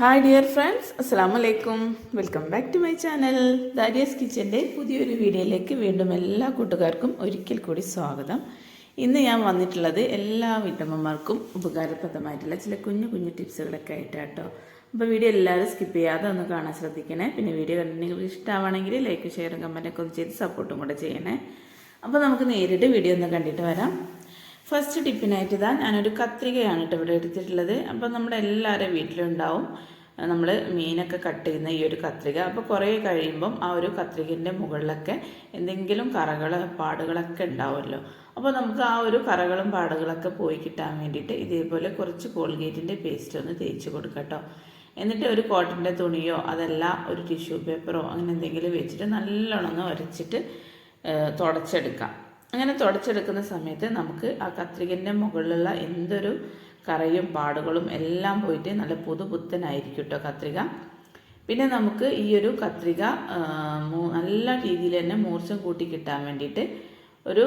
Hi dear friends അസ്സാം വലൈക്കും welcome back to my channel Darius കിച്ചന്റെ പുതിയൊരു വീഡിയോയിലേക്ക് വീണ്ടും എല്ലാ കൂട്ടുകാർക്കും ഒരിക്കൽ കൂടി സ്വാഗതം. ഇന്ന് ഞാൻ വന്നിട്ടുള്ളത് എല്ലാ വീട്ടമ്മമാർക്കും ഉപകാരപ്രദമായിട്ടുള്ള ചില കുഞ്ഞു കുഞ്ഞു ടിപ്സുകളൊക്കെ ആയിട്ടാട്ടോ. അപ്പോൾ വീഡിയോ എല്ലാവരും സ്കിപ്പ് ചെയ്യാതെ ഒന്ന് കാണാൻ ശ്രദ്ധിക്കണേ. പിന്നെ വീഡിയോ കണ്ട് നിങ്ങൾക്ക് ഇഷ്ടമാണെങ്കിൽ ലൈക്ക് ഷെയറും കമന്റൊക്കെ ഒന്ന് ചെയ്ത് സപ്പോർട്ടും കൂടെ ചെയ്യണേ. അപ്പോൾ നമുക്ക് നേരിട്ട് വീഡിയോ ഒന്ന് കണ്ടിട്ട് വരാം. ഫസ്റ്റ് ടിപ്പിനായിട്ട് ഇതാ ഞാനൊരു കത്രികയാണ് കേട്ടോ ഇവിടെ എടുത്തിട്ടുള്ളത്. അപ്പോൾ നമ്മുടെ എല്ലാവരും വീട്ടിലുണ്ടാവും. നമ്മൾ മീനൊക്കെ കട്ട് ചെയ്യുന്ന ഈ ഒരു കത്രിക. അപ്പോൾ കുറേ കഴിയുമ്പം ആ ഒരു കത്രികന്റെ മുകളിലൊക്കെ എന്തെങ്കിലും കറകൾ പാടുകളൊക്കെ ഉണ്ടാവുമല്ലോ. അപ്പോൾ നമുക്ക് ആ ഒരു കറകളും പാടുകളൊക്കെ പോയി കിട്ടാൻ വേണ്ടിയിട്ട് ഇതേപോലെ കുറച്ച് കോൾഗേറ്റിന്റെ പേസ്റ്റ് ഒന്ന് തേച്ച് കൊടുക്കട്ടോ എന്നിട്ട് ഒരു കോട്ടന്റെ തുണിയോ അതല്ല ഒരു ടിഷ്യൂ പേപ്പറോ അങ്ങനെ എന്തെങ്കിലും വെച്ചിട്ട് നല്ലോണം ഒന്ന് ഉരച്ചിട്ട് തുടച്ചെടുക്കാം. അങ്ങനെ തുടച്ചെടുക്കുന്ന സമയത്ത് നമുക്ക് ആ കത്രികന്റെ മുകളിലുള്ള എന്തൊരു കറയും പാടുകളും എല്ലാം പോയിട്ട് നല്ല പുതുപുത്തനായിരിക്കും കേട്ടോ കത്രിക. പിന്നെ നമുക്ക് ഈ ഒരു കത്രിക നല്ല രീതിയിൽ തന്നെ മൂർച്ചം കൂട്ടി കിട്ടാൻ വേണ്ടിയിട്ട് ഒരു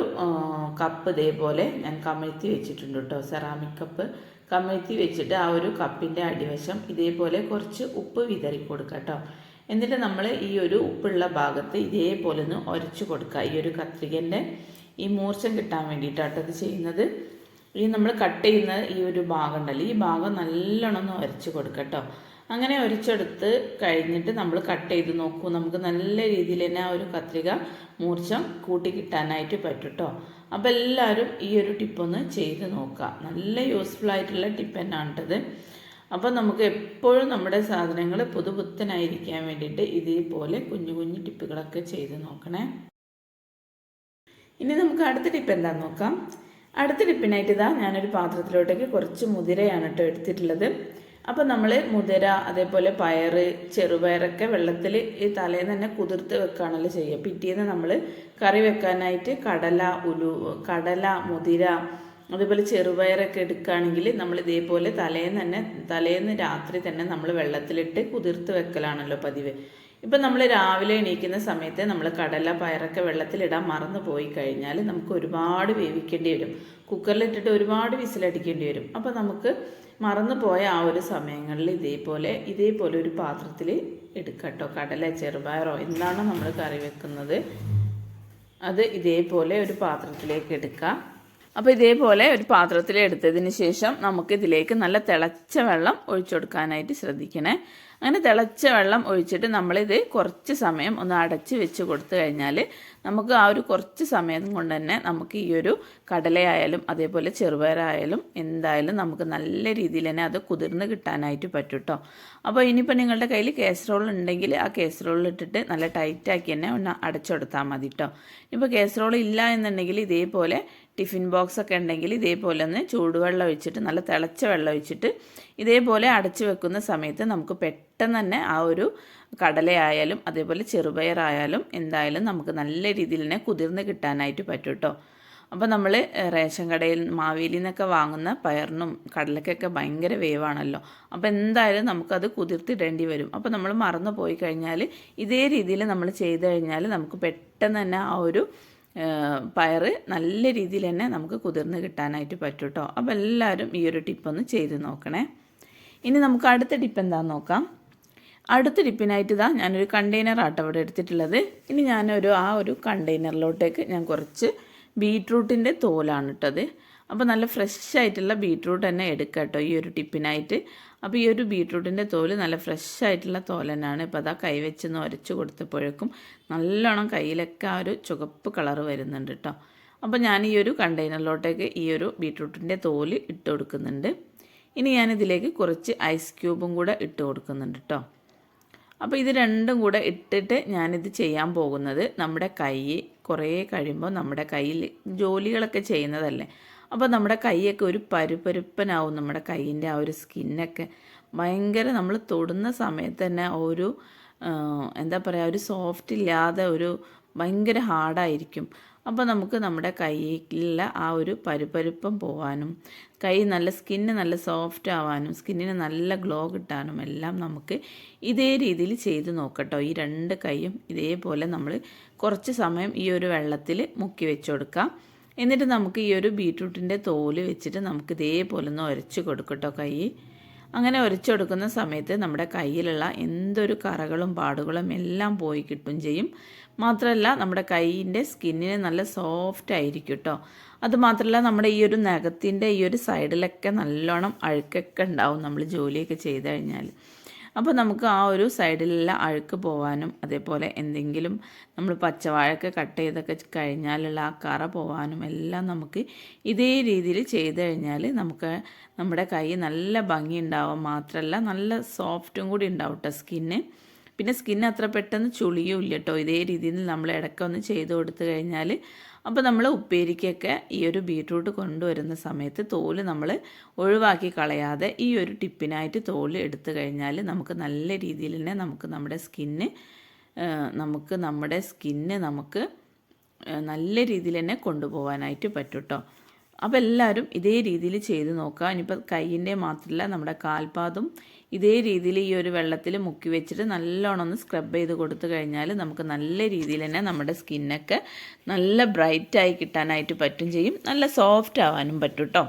കപ്പ് ഇതേപോലെ ഞാൻ കമഴ്ത്തി വെച്ചിട്ടുണ്ട് കേട്ടോ സെറാമിക് കപ്പ് കമഴ്ത്തി വെച്ചിട്ട് ആ ഒരു കപ്പിന്റെ അടിവശം ഇതേപോലെ കുറച്ച് ഉപ്പ് വിതറി കൊടുക്കുക കേട്ടോ എന്നിട്ട് നമ്മൾ ഈ ഒരു ഉപ്പുള്ള ഭാഗത്ത് ഇതേപോലെ ഒന്ന് ഉരച്ചു കൊടുക്കുക ഈ ഒരു കത്രികന്റെ ഈ മൂർച്ചം കിട്ടാൻ വേണ്ടിയിട്ടാണ് ഇത് ചെയ്യുന്നത്. ഈ നമ്മൾ കട്ട് ചെയ്യുന്ന ഈ ഒരു ഭാഗം ഉണ്ടല്ലോ ഈ ഭാഗം നല്ലോണം ഒന്ന് ഒരച്ച് കൊടുക്കുക കേട്ടോ അങ്ങനെ ഒരച്ചെടുത്ത് കഴിഞ്ഞിട്ട് നമ്മൾ കട്ട് ചെയ്ത് നോക്കൂ. നമുക്ക് നല്ല രീതിയിൽ തന്നെ ആ ഒരു കത്രിക മൂർച്ചം കൂട്ടി കിട്ടാനായിട്ട് പറ്റും കേട്ടോ അപ്പോൾ എല്ലാവരും ഈ ഒരു ടിപ്പൊന്ന് ചെയ്ത് നോക്കുക. നല്ല യൂസ്ഫുൾ ആയിട്ടുള്ള ടിപ്പ് തന്നെയാണ് കേട്ടത് നമുക്ക് എപ്പോഴും നമ്മുടെ സാധനങ്ങൾ പുതുപുത്തനായിരിക്കാൻ വേണ്ടിയിട്ട് ഇതേപോലെ കുഞ്ഞു കുഞ്ഞു ടിപ്പുകളൊക്കെ ചെയ്ത് നോക്കണേ. ഇനി നമുക്ക് അടുത്ത ടിപ്പ് എന്താന്ന് നോക്കാം. അടുത്ത ടിപ്പിനായിട്ട് ഇതാ ഞാനൊരു പാത്രത്തിലോട്ടേക്ക് കുറച്ച് മുതിരയാണ് കേട്ടോ എടുത്തിട്ടുള്ളത്. അപ്പോൾ നമ്മൾ മുതിര അതേപോലെ പയറ് ചെറുപയറൊക്കെ വെള്ളത്തിൽ ഈ തലേന്ന് തന്നെ കുതിർത്ത് വെക്കുകയാണല്ലോ ചെയ്യുക. പിറ്റേന്ന് നമ്മൾ കറി വെക്കാനായിട്ട് കടല ഉലു കടല മുതിര അതേപോലെ ചെറുപയറൊക്കെ എടുക്കുകയാണെങ്കിൽ നമ്മൾ ഇതേപോലെ തലേന്ന് തന്നെ തലേന്ന് രാത്രി തന്നെ നമ്മൾ വെള്ളത്തിലിട്ട് കുതിർത്ത് വെക്കലാണല്ലോ പതിവ്. ഇപ്പം നമ്മൾ രാവിലെ എണീക്കുന്ന സമയത്ത് നമ്മൾ കടല പയറൊക്കെ വെള്ളത്തിലിടാൻ മറന്നു പോയി കഴിഞ്ഞാൽ നമുക്ക് ഒരുപാട് വേവിക്കേണ്ടി വരും. കുക്കറിലിട്ടിട്ട് ഒരുപാട് വിസിലടിക്കേണ്ടി വരും. അപ്പോൾ നമുക്ക് മറന്നു പോയ ആ ഒരു സമയങ്ങളിൽ ഇതേപോലെ ഇതേപോലെ ഒരു പാത്രത്തിൽ എടുക്കട്ടോ. കടല ചെറുപയറോ എന്താണോ നമ്മൾ കറി വെക്കുന്നത്. അത് ഇതേപോലെ ഒരു പാത്രത്തിലേക്ക് എടുക്കാം അപ്പോൾ ഇതേപോലെ ഒരു പാത്രത്തിൽ എടുത്തതിന് ശേഷം നമുക്ക് ഇതിലേക്ക് നല്ല തിളച്ച വെള്ളം ഒഴിച്ചു കൊടുക്കാനായിട്ട് ശ്രദ്ധിക്കണേ. അങ്ങനെ തിളച്ച വെള്ളം ഒഴിച്ചിട്ട് നമ്മളിത് കുറച്ച് സമയം ഒന്ന് അടച്ച് വെച്ച് കൊടുത്തു കഴിഞ്ഞാൽ നമുക്ക് ആ ഒരു കുറച്ച് സമയം കൊണ്ട് തന്നെ നമുക്ക് ഈ ഒരു കടലയായാലും അതേപോലെ ചെറുപയറായാലും എന്തായാലും നമുക്ക് നല്ല രീതിയിൽ തന്നെ അത് കുതിർന്ന് കിട്ടാനായിട്ട് പറ്റും കേട്ടോ അപ്പോൾ ഇനിയിപ്പോൾ നിങ്ങളുടെ കയ്യിൽ കേസറോൾ ഉണ്ടെങ്കിൽ ആ കേസറോളിൽ ഇട്ടിട്ട് നല്ല ടൈറ്റാക്കി തന്നെ ഒന്ന് അടച്ചെടുത്താൽ മതി കേട്ടോ ഇപ്പോൾ കേസറോൾ ഇല്ല എന്നുണ്ടെങ്കിൽ ഇതേപോലെ ടിഫിൻ ബോക്സ് ഒക്കെ ഉണ്ടെങ്കിൽ ഇതേപോലെ ഒന്ന് ചൂടുവെള്ളം ഒഴിച്ചിട്ട് നല്ല തിളച്ച വെള്ളം ഒഴിച്ചിട്ട് ഇതേപോലെ അടച്ചു വെക്കുന്ന സമയത്ത് നമുക്ക് പെട്ടെന്ന് തന്നെ ആ ഒരു കടലയായാലും അതേപോലെ ചെറുപയറായാലും എന്തായാലും നമുക്ക് നല്ല രീതിയിൽ തന്നെ കുതിർന്ന് കിട്ടാനായിട്ട് പറ്റും കേട്ടോ. അപ്പോൾ നമ്മൾ റേഷൻ കടയിൽ മാവേലിയിൽ നിന്നൊക്കെ വാങ്ങുന്ന പയറിനും കടലക്കൊക്കെ ഭയങ്കര വേവാണല്ലോ. അപ്പോൾ എന്തായാലും നമുക്കത് കുതിർത്തിടേണ്ടി വരും. അപ്പോൾ നമ്മൾ മറന്നു പോയി കഴിഞ്ഞാൽ ഇതേ രീതിയിൽ നമ്മൾ ചെയ്ത് കഴിഞ്ഞാൽ നമുക്ക് പെട്ടെന്ന് തന്നെ ആ ഒരു പയറ് നല്ല രീതിയിൽ തന്നെ നമുക്ക് കുതിർന്ന് കിട്ടാനായിട്ട് പറ്റും കേട്ടോ അപ്പോൾ എല്ലാവരും ഈ ഒരു ടിപ്പൊന്ന് ചെയ്ത് നോക്കണേ. ഇനി നമുക്ക് അടുത്ത ടിപ്പ് എന്താണെന്ന് നോക്കാം. അടുത്ത ടിപ്പിനായിട്ട് ഇതാ ഞാനൊരു കണ്ടെയ്നർ ആട്ടോ ഇവിടെ എടുത്തിട്ടുള്ളത്. ഇനി ഞാനൊരു ആ ഒരു കണ്ടെയ്നറിലോട്ടേക്ക് ഞാൻ കുറച്ച് ബീട്രൂട്ടിന്റെ തോലാണ് ഇട്ടത്. അപ്പോൾ നല്ല ഫ്രഷ് ആയിട്ടുള്ള ബീട്രൂട്ട് തന്നെ എടുക്കുക കേട്ടോ ഈ ഒരു ടിപ്പിനായിട്ട്. അപ്പോൾ ഈ ഒരു ബീട്രൂട്ടിന്റെ തോൽ നല്ല ഫ്രഷ് ആയിട്ടുള്ള തന്നെയാണ് ഇപ്പോൾ അതാ കൈവെച്ചെന്ന് ഉരച്ച് കൊടുത്തപ്പോഴേക്കും നല്ലോണം കയ്യിലൊക്കെ ആ ഒരു ചുവപ്പ് കളറ് വരുന്നുണ്ട് കേട്ടോ അപ്പോൾ ഞാൻ ഈ ഒരു കണ്ടെയ്നറിലോട്ടേക്ക് ഈ ഒരു ബീട്രൂട്ടിന്റെ തോൽ ഇട്ട് കൊടുക്കുന്നുണ്ട്. ഇനി ഞാനിതിലേക്ക് കുറച്ച് ഐസ് ക്യൂബും കൂടെ ഇട്ട് കൊടുക്കുന്നുണ്ട് കേട്ടോ അപ്പോൾ ഇത് രണ്ടും കൂടെ ഇട്ടിട്ട് ഞാനിത് ചെയ്യാൻ പോകുന്നത് നമ്മുടെ കൈ കുറേ കഴിയുമ്പോൾ നമ്മുടെ കയ്യിൽ ജോലികളൊക്കെ ചെയ്യുന്നതല്ലേ. അപ്പോൾ നമ്മുടെ കൈയൊക്കെ ഒരു പരുപരുപ്പനാവും. നമ്മുടെ കൈയിന്റെ ആ ഒരു സ്കിന്നൊക്കെ ഭയങ്കര നമ്മൾ തൊടുന്ന സമയത്ത് തന്നെ ഒരു എന്താ പറയുക ഒരു സോഫ്റ്റ് ഇല്ലാതെ ഒരു ഭയങ്കര ഹാർഡായിരിക്കും. അപ്പോൾ നമുക്ക് നമ്മുടെ കൈയിലുള്ള ആ ഒരു പരുപരുപ്പം പോവാനും കൈ നല്ല സ്കിന്ന് നല്ല സോഫ്റ്റ് ആവാനും സ്കിന്നിന് നല്ല ഗ്ലോ കിട്ടാനും എല്ലാം നമുക്ക് ഇതേ രീതിയിൽ ചെയ്ത് നോക്കട്ടോ. ഈ രണ്ട് കൈയും ഇതേപോലെ നമ്മൾ കുറച്ച് സമയം ഈ ഒരു വെള്ളത്തിൽ മുക്കി വെച്ച് കൊടുക്കാം എന്നിട്ട് നമുക്ക് ഈ ഒരു ബീട്രൂട്ടിന്റെ തോൽ വെച്ചിട്ട് നമുക്ക് ഇതേപോലെ ഒന്ന് ഉരച്ച് കൊടുക്കട്ടോ കൈ. അങ്ങനെ ഉരച്ചെടുക്കുന്ന സമയത്ത് നമ്മുടെ കയ്യിലുള്ള എന്തൊരു കറകളും പാടുകളും എല്ലാം പോയി കിട്ടും ചെയ്യും. മാത്രമല്ല നമ്മുടെ കൈയിന്റെ സ്കിന്നിന് നല്ല സോഫ്റ്റ് ആയിരിക്കും കേട്ടോ അതുമാത്രമല്ല നമ്മുടെ ഈ ഒരു നഖത്തിന്റെ ഈ ഒരു സൈഡിലൊക്കെ നല്ലോണം അഴുക്കൊക്കെ ഉണ്ടാവും നമ്മൾ ജോലിയൊക്കെ ചെയ്ത് കഴിഞ്ഞാൽ. അപ്പോൾ നമുക്ക് ആ ഒരു സൈഡിലെല്ലാം അഴുക്ക് പോവാനും അതേപോലെ എന്തെങ്കിലും നമ്മൾ പച്ചവാഴയൊക്കെ കട്ട് ചെയ്തൊക്കെ കഴിഞ്ഞാലുള്ള ആ കറ പോവാനും എല്ലാം നമുക്ക് ഇതേ രീതിയിൽ ചെയ്ത് കഴിഞ്ഞാൽ നമുക്ക് നമ്മുടെ കൈ നല്ല ഭംഗി ഉണ്ടാവും മാത്രമല്ല നല്ല സോഫ്റ്റും കൂടി ഉണ്ടാവും കേട്ടോ സ്കിന്ന്. പിന്നെ സ്കിൻ അത്ര പെട്ടെന്ന് ചുളിയും ഇല്ല കേട്ടോ ഇതേ രീതിയിൽ നമ്മൾ ഇടയ്ക്കൊന്ന് ചെയ്ത് കൊടുത്തു കഴിഞ്ഞാൽ അപ്പോൾ നമ്മൾ ഉപ്പേരിക്കൊക്കെ ഈ ഒരു ബീട്രൂട്ട് കൊണ്ടുവരുന്ന സമയത്ത് തോൽ നമ്മൾ ഒഴിവാക്കി കളയാതെ ഈ ഒരു ടിപ്പിനായിട്ട് തോൽ എടുത്തു കഴിഞ്ഞാൽ നമുക്ക് നല്ല രീതിയിൽ തന്നെ നമുക്ക് നമ്മുടെ സ്കിന്ന് നമുക്ക് നമ്മുടെ സ്കിന്ന് നമുക്ക് നല്ല രീതിയിൽ തന്നെ കൊണ്ടുപോകാനായിട്ട് പറ്റും കേട്ടോ അപ്പോൾ എല്ലാവരും ഇതേ രീതിയിൽ ചെയ്ത് നോക്കുക ഇനിയിപ്പോൾ കൈയിന്റെ മാത്രമല്ല നമ്മുടെ കാൽപാദം ഇതേ രീതിയിൽ ഈ ഒരു വെള്ളത്തിൽ മുക്കി വെച്ചിട്ട് നല്ലോണം ഒന്ന് സ്ക്രബ് ചെയ്ത് കൊടുത്തു കഴിഞ്ഞാൽ നമുക്ക് നല്ല രീതിയിൽ തന്നെ നമ്മുടെ സ്കിന്നൊക്കെ നല്ല ബ്രൈറ്റായി കിട്ടാനായിട്ട് പറ്റും ചെയ്യും. നല്ല സോഫ്റ്റ് ആവാനും പറ്റും കേട്ടോ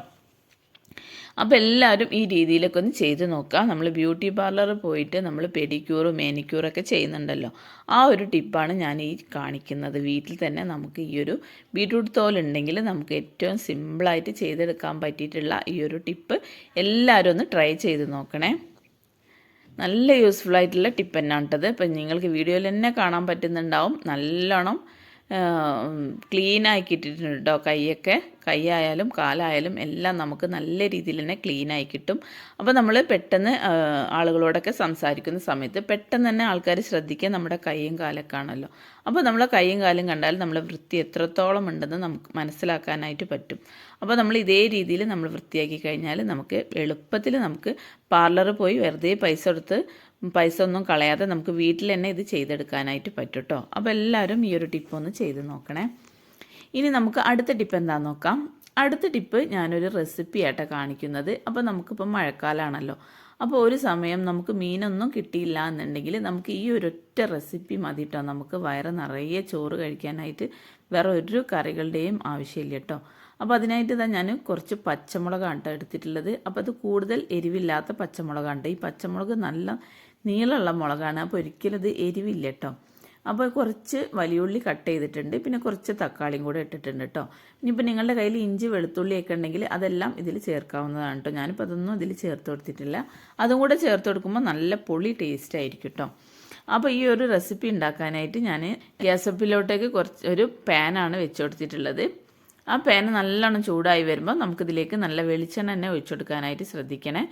അപ്പോൾ എല്ലാവരും ഈ രീതിയിലൊക്കെ ഒന്ന് ചെയ്ത് നോക്കുക. നമ്മൾ ബ്യൂട്ടി പാർലറിൽ പോയിട്ട് നമ്മൾ പെഡിക്യൂറും മേനിക്യൂറൊക്കെ ചെയ്യുന്നുണ്ടല്ലോ. ആ ഒരു ടിപ്പാണ് ഞാൻ ഈ കാണിക്കുന്നത്. വീട്ടിൽ തന്നെ നമുക്ക് ഈ ഒരു ബീട്രൂട്ട് തോലുണ്ടെങ്കിൽ നമുക്ക് ഏറ്റവും സിമ്പിളായിട്ട് ചെയ്തെടുക്കാൻ പറ്റിയിട്ടുള്ള ഈ ഒരു ടിപ്പ് എല്ലാവരും ഒന്ന് ട്രൈ ചെയ്ത് നോക്കണേ. നല്ല യൂസ്ഫുൾ ആയിട്ടുള്ള ടിപ്പ് തന്നെയാണ് കേട്ടത്. ഇപ്പം നിങ്ങൾക്ക് വീഡിയോയിൽ തന്നെ കാണാൻ പറ്റുന്നുണ്ടാവും. നല്ലോണം ക്ലീൻ ആക്കിയിട്ടിട്ടുണ്ട് കേട്ടോ കൈയൊക്കെ. കൈയായാലും കാലായാലും എല്ലാം നമുക്ക് നല്ല രീതിയിൽ തന്നെ ക്ലീൻ ആയി കിട്ടും. അപ്പോൾ നമ്മൾ പെട്ടെന്ന് ആളുകളോടൊക്കെ സംസാരിക്കുന്ന സമയത്ത് പെട്ടെന്ന് തന്നെ ആൾക്കാർ ശ്രദ്ധിക്കുക നമ്മുടെ കൈയും കാലൊക്കെ ആണല്ലോ. അപ്പോൾ നമ്മളെ കൈയും കാലും കണ്ടാൽ നമ്മളെ വൃത്തി എത്രത്തോളം ഉണ്ടെന്ന് നമുക്ക് മനസ്സിലാക്കാനായിട്ട് പറ്റും. അപ്പോൾ നമ്മൾ ഇതേ രീതിയിൽ നമ്മൾ വൃത്തിയാക്കി കഴിഞ്ഞാൽ നമുക്ക് എളുപ്പത്തിൽ നമുക്ക് പാർലറിൽ പോയി വെറുതെ പൈസ കൊടുത്ത് പൈസ ഒന്നും കളയാതെ നമുക്ക് വീട്ടിൽ തന്നെ ഇത് ചെയ്തെടുക്കാനായിട്ട് പറ്റും കേട്ടോ അപ്പോൾ എല്ലാവരും ഈ ഒരു ടിപ്പ് ഒന്ന് ചെയ്ത് നോക്കണേ. ഇനി നമുക്ക് അടുത്ത ടിപ്പ് എന്താണെന്ന് നോക്കാം. അടുത്ത ടിപ്പ് ഞാനൊരു റെസിപ്പി ആയിട്ടാണ് കാണിക്കുന്നത്. അപ്പോൾ നമുക്കിപ്പോൾ മഴക്കാലമാണല്ലോ അപ്പോൾ ഒരു സമയം നമുക്ക് മീനൊന്നും കിട്ടിയില്ല എന്നുണ്ടെങ്കിൽ നമുക്ക് ഈ ഒരൊറ്റ റെസിപ്പി മതി കേട്ടോ നമുക്ക് വയറ് നിറയെ ചോറ് കഴിക്കാനായിട്ട് വേറെ ഒരു കറികളുടെയും ആവശ്യമില്ല കേട്ടോ. അപ്പോൾ അതിനായിട്ട് ഇതാ ഞാൻ കുറച്ച് പച്ചമുളകാണ് എടുത്തിട്ടുള്ളത്. അപ്പോൾ അത് കൂടുതൽ എരിവില്ലാത്ത പച്ചമുളകാണ്ട് ഈ പച്ചമുളക് നല്ല നീളമുള്ള മുളകാണ്. അപ്പോൾ ഒരിക്കലും ഇത് എരിവില്ല കേട്ടോ അപ്പോൾ കുറച്ച് വലിയുള്ളി കട്ട് ചെയ്തിട്ടുണ്ട്. പിന്നെ കുറച്ച് തക്കാളിയും കൂടെ ഇട്ടിട്ടുണ്ട് കേട്ടോ ഇനിയിപ്പോൾ നിങ്ങളുടെ കയ്യിൽ ഇഞ്ചി വെളുത്തുള്ളിയൊക്കെ ഉണ്ടെങ്കിൽ അതെല്ലാം ഇതിൽ ചേർക്കാവുന്നതാണ് കേട്ടോ ഞാനിപ്പോൾ അതൊന്നും ഇതിൽ ചേർത്ത് കൊടുത്തിട്ടില്ല. അതും കൂടെ ചേർത്ത് കൊടുക്കുമ്പോൾ നല്ല പൊളി ടേസ്റ്റ് ആയിരിക്കും കേട്ടോ അപ്പോൾ ഈ ഒരു റെസിപ്പി ഉണ്ടാക്കാനായിട്ട് ഞാൻ ഗ്യാസപ്പിലോട്ടേക്ക് കുറച്ച് ഒരു പാനാണ് വെച്ച് കൊടുത്തിട്ടുള്ളത്. ആ പാൻ നല്ലോണം ചൂടായി വരുമ്പോൾ നമുക്കിതിലേക്ക് നല്ല വെളിച്ചെണ്ണ തന്നെ ഒഴിച്ചു കൊടുക്കാനായിട്ട് ശ്രദ്ധിക്കണേ.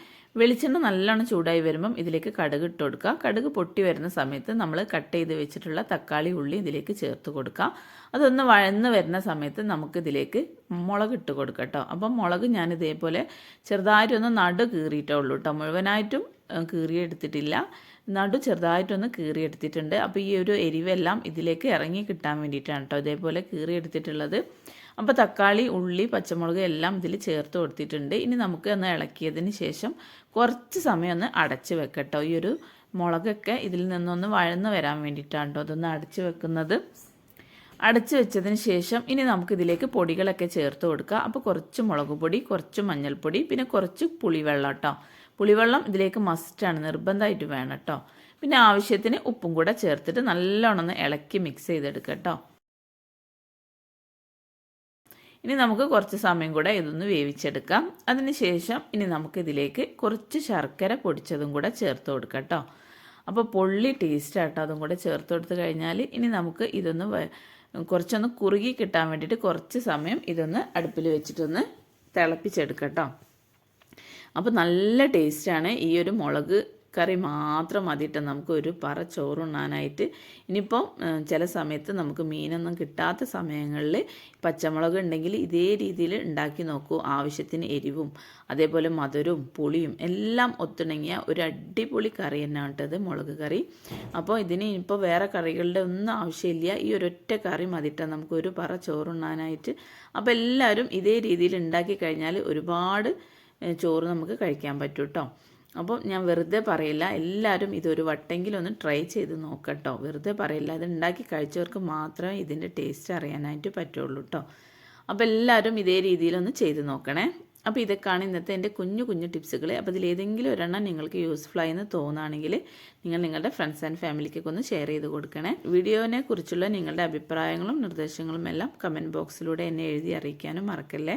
വെളിച്ചെണ്ണ നല്ലോണം ചൂടായി വരുമ്പം ഇതിലേക്ക് കടുക് ഇട്ട് കൊടുക്കുക. കടുക് പൊട്ടി വരുന്ന സമയത്ത് നമ്മൾ കട്ട് ചെയ്ത് വെച്ചിട്ടുള്ള തക്കാളി ഉള്ളി ഇതിലേക്ക് ചേർത്ത് കൊടുക്കുക. അതൊന്ന് വഴന്ന് വരുന്ന സമയത്ത് നമുക്കിതിലേക്ക് മുളക് ഇട്ട് കൊടുക്കാം കേട്ടോ. അപ്പം മുളക് ഞാൻ ഇതേപോലെ ചെറുതായിട്ടൊന്ന് നടു കീറിയിട്ടേ ഉള്ളൂ കേട്ടോ. മുഴുവനായിട്ടും കീറിയെടുത്തിട്ടില്ല. നടു ചെറുതായിട്ടൊന്ന് കീറിയെടുത്തിട്ടുണ്ട്. അപ്പോൾ ഈ ഒരു എരിവെല്ലാം ഇതിലേക്ക് ഇറങ്ങി കിട്ടാൻ വേണ്ടിയിട്ടാണ് കേട്ടോ ഇതേപോലെ കീറിയെടുത്തിട്ടുള്ളത്. അപ്പോൾ തക്കാളി ഉള്ളി പച്ചമുളക് എല്ലാം ഇതിൽ ചേർത്ത് കൊടുത്തിട്ടുണ്ട്. ഇനി നമുക്ക് ഒന്ന് ഇളക്കിയതിന് ശേഷം കുറച്ച് സമയം ഒന്ന് അടച്ച് വെക്കട്ടോ. ഈ ഒരു മുളകൊക്കെ ഇതിൽ നിന്നൊന്ന് വഴന്ന് വരാൻ വേണ്ടിയിട്ടാണ് കേട്ടോ അതൊന്ന് അടച്ച് വെക്കുന്നത്. അടച്ച് വെച്ചതിന് ശേഷം ഇനി നമുക്ക് ഇതിലേക്ക് പൊടികളൊക്കെ ചേർത്ത് കൊടുക്കുക അപ്പോൾ കുറച്ച് മുളക് പൊടി കുറച്ച് മഞ്ഞൾപ്പൊടി പിന്നെ കുറച്ച് പുളിവെള്ളം കേട്ടോ. പുളിവെള്ളം ഇതിലേക്ക് മസ്റ്റാണ് നിർബന്ധമായിട്ട് വേണം കേട്ടോ. പിന്നെ ആവശ്യത്തിന് ഉപ്പും കൂടെ ചേർത്തിട്ട് നല്ലോണം ഒന്ന് ഇളക്കി മിക്സ് ചെയ്തെടുക്കുക കേട്ടോ. ഇനി നമുക്ക് കുറച്ച് സമയം കൂടെ ഇതൊന്ന് വേവിച്ചെടുക്കാം. അതിനുശേഷം ഇനി നമുക്കിതിലേക്ക് കുറച്ച് ശർക്കര പൊടിച്ചതും കൂടെ ചേർത്ത് കൊടുക്കാം കേട്ടോ. അപ്പോൾ പൊള്ളി ടേസ്റ്റ് ആട്ടോ അതും കൂടെ ചേർത്ത് കൊടുത്ത് കഴിഞ്ഞാൽ ഇനി നമുക്ക് ഇതൊന്ന് കുറച്ചൊന്ന് കുറുകി കിട്ടാൻ വേണ്ടിയിട്ട് കുറച്ച് സമയം ഇതൊന്ന് അടുപ്പിൽ വെച്ചിട്ടൊന്ന് തിളപ്പിച്ചെടുക്കാം കേട്ടോ. അപ്പോൾ നല്ല ടേസ്റ്റാണ് ഈ ഒരു മുളക് കറി മാത്രം മതിയിട്ട് നമുക്ക് ഒരു പറ ചോറുണ്ണാനായിട്ട്. ഇനിയിപ്പം ചില സമയത്ത് നമുക്ക് മീനൊന്നും കിട്ടാത്ത സമയങ്ങളിൽ പച്ചമുളക് ഉണ്ടെങ്കിൽ ഇതേ രീതിയിൽ ഉണ്ടാക്കി നോക്കൂ. ആവശ്യത്തിന് എരിവും അതേപോലെ മധുരവും പുളിയും എല്ലാം ഒത്തിണങ്ങിയ ഒരു അടിപൊളി കറി തന്നെയാണ് കേട്ടത് മുളക് കറി. അപ്പോൾ ഇതിന് ഇപ്പോൾ വേറെ കറികളുടെ ഒന്നും ആവശ്യമില്ല. ഈ ഒരൊറ്റ കറി മതിയിട്ട് നമുക്ക് ഒരു പറ ചോറുണ്ണാനായിട്ട്. അപ്പോൾ എല്ലാവരും ഇതേ രീതിയിൽ ഉണ്ടാക്കി കഴിഞ്ഞാൽ ഒരുപാട് ചോറ് നമുക്ക് കഴിക്കാൻ പറ്റും കേട്ടോ. അപ്പോൾ ഞാൻ വെറുതെ പറയില്ല. എല്ലാവരും ഇതൊരു വട്ടെങ്കിലും ഒന്ന് ട്രൈ ചെയ്ത് നോക്കട്ടോ. വെറുതെ പറയില്ല. ഇത് ഉണ്ടാക്കി കഴിച്ചവർക്ക് മാത്രമേ ഇതിന്റെ ടേസ്റ്റ് അറിയാനായിട്ട് പറ്റുള്ളൂ കേട്ടോ അപ്പോൾ എല്ലാവരും ഇതേ രീതിയിലൊന്ന് ചെയ്ത് നോക്കണേ. അപ്പോൾ ഇതൊക്കെയാണ് ഇന്നത്തെ എന്റെ കുഞ്ഞു കുഞ്ഞു ടിപ്സുകൾ. അപ്പോൾ ഇതിലേതെങ്കിലും ഒരെണ്ണം നിങ്ങൾക്ക് യൂസ്ഫുൾ എന്ന് തോന്നുകയാണെങ്കിൽ നിങ്ങൾ നിങ്ങളുടെ ഫ്രണ്ട്സ് ആൻഡ് ഫാമിലിക്കൊക്കെ ഒന്ന് ഷെയർ ചെയ്ത് കൊടുക്കണേ. വീഡിയോനെ കുറിച്ചുള്ള നിങ്ങളുടെ അഭിപ്രായങ്ങളും നിർദ്ദേശങ്ങളും എല്ലാം കമന്റ് ബോക്സിലൂടെ എന്നെ എഴുതി അറിയിക്കാനും മറക്കല്ലേ.